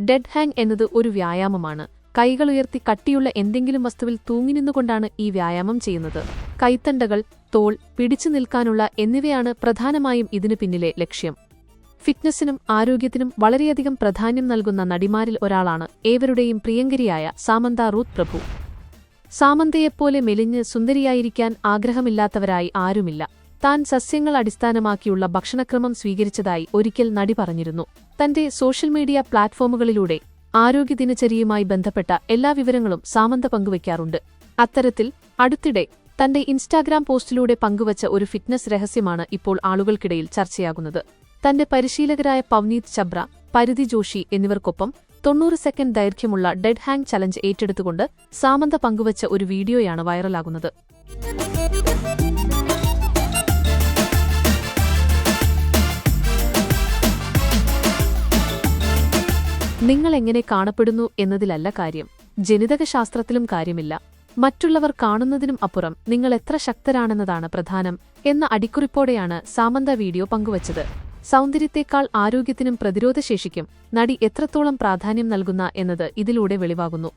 Dead hang എന്നത് ഒരു വ്യായാമമാണ്. കൈകൾ ഉയർത്തി കട്ടിയുള്ള എന്തെങ്കിലും വസ്തുവിൽ തൂങ്ങിനിന്നുകൊണ്ടാണ് ഈ വ്യായാമം ചെയ്യുന്നത്. കൈത്തണ്ടകൾ തോൾ പിടിച്ചു നിൽക്കാനുള്ള എന്നിവയാണ് പ്രധാനമായും ഇതിനു പിന്നിലെ ലക്ഷ്യം. ഫിറ്റ്നസിനും ആരോഗ്യത്തിനും വളരെയധികം പ്രാധാന്യം നൽകുന്ന നടിമാരിൽ ഒരാളാണ് ഏവരുടെയും പ്രിയങ്കരിയായ സാമന്ത റൂത്ത് പ്രഭു. സാമന്തയെപ്പോലെ മെലിഞ്ഞ് സുന്ദരിയായിരിക്കാൻ ആഗ്രഹമില്ലാത്തവരായി ആരുമില്ല. താൻ സസ്യങ്ങൾ അടിസ്ഥാനമാക്കിയുള്ള ഭക്ഷണക്രമം സ്വീകരിച്ചതായി ഒരിക്കൽ നടി പറഞ്ഞിരുന്നു. തന്റെ സോഷ്യൽ മീഡിയ പ്ലാറ്റ്ഫോമുകളിലൂടെ ആരോഗ്യ ദിനചര്യയുമായി ബന്ധപ്പെട്ട എല്ലാ വിവരങ്ങളും സാമന്ത പങ്കുവയ്ക്കാറുണ്ട്. അത്തരത്തിൽ അടുത്തിടെ തന്റെ ഇൻസ്റ്റാഗ്രാം പോസ്റ്റിലൂടെ പങ്കുവച്ച ഒരു ഫിറ്റ്നസ് രഹസ്യമാണ് ഇപ്പോൾ ആളുകൾക്കിടയിൽ ചർച്ചയാകുന്നത്. തന്റെ പരിശീലകരായ പവ്നീത് ചബ്ര പരിധി ജോഷി എന്നിവർക്കൊപ്പം തൊണ്ണൂറ് സെക്കൻഡ് ദൈർഘ്യമുള്ള ഡെഡ് ഹാങ് ചലഞ്ച് ഏറ്റെടുത്തുകൊണ്ട് സാമന്ത പങ്കുവച്ച ഒരു വീഡിയോയാണ് വൈറലാകുന്നത്. നിങ്ങൾ എങ്ങനെ കാണപ്പെടുന്നു എന്നതിലല്ല കാര്യം. ജനിതകശാസ്ത്രത്തിലും കാര്യമില്ല. മറ്റുള്ളവർ കാണുന്നതിനും അപ്പുറം നിങ്ങൾ എത്ര ശക്തരാണെന്നതാണ് പ്രധാനം എന്ന അടിക്കുറിപ്പോടെയാണ് സാമന്ത വീഡിയോ പങ്കുവച്ചത്. സൗന്ദര്യത്തേക്കാൾ ആരോഗ്യത്തിനും പ്രതിരോധശേഷിക്കും നടി എത്രത്തോളം പ്രാധാന്യം നൽകുന്ന എന്നത് ഇതിലൂടെ വെളിവാകുന്നു.